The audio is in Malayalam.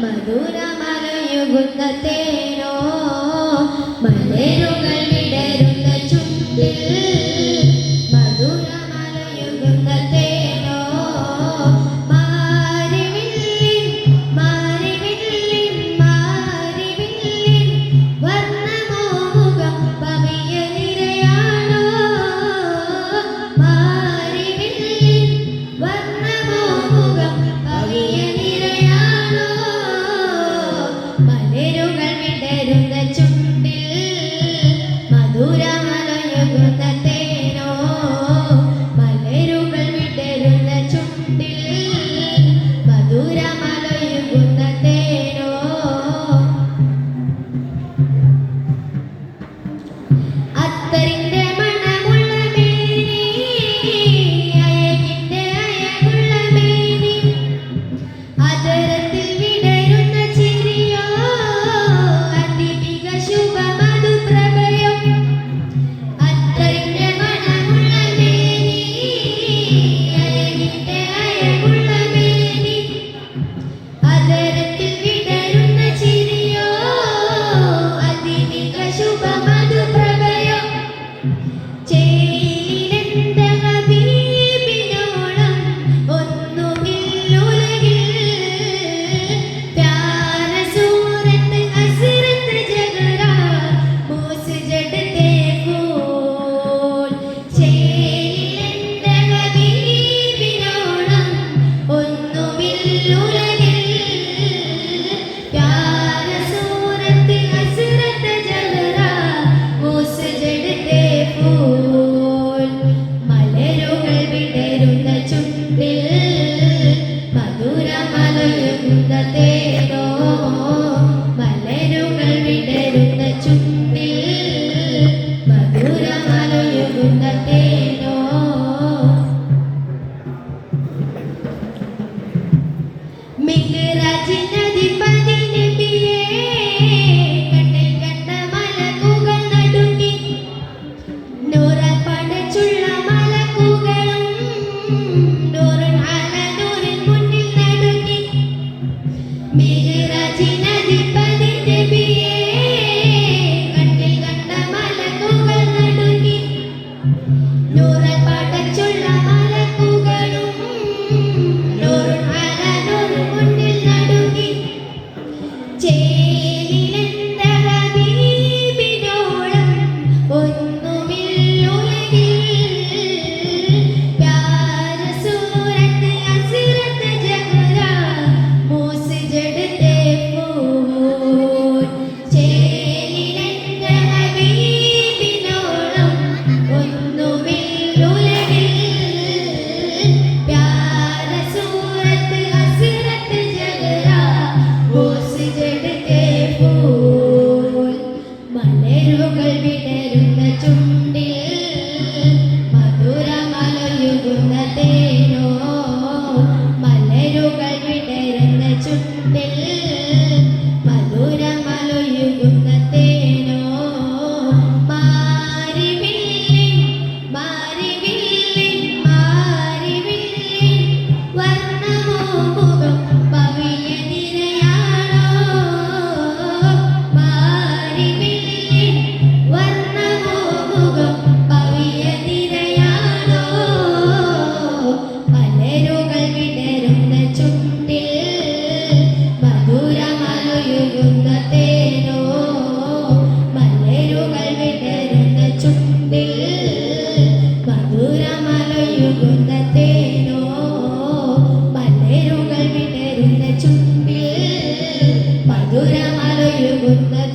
മധുരമലയുകുന്ന അത്തറിന്റെ മണമുള്ള മേനി അഴകിന്റെ മധുരമലയുന്ന Lord,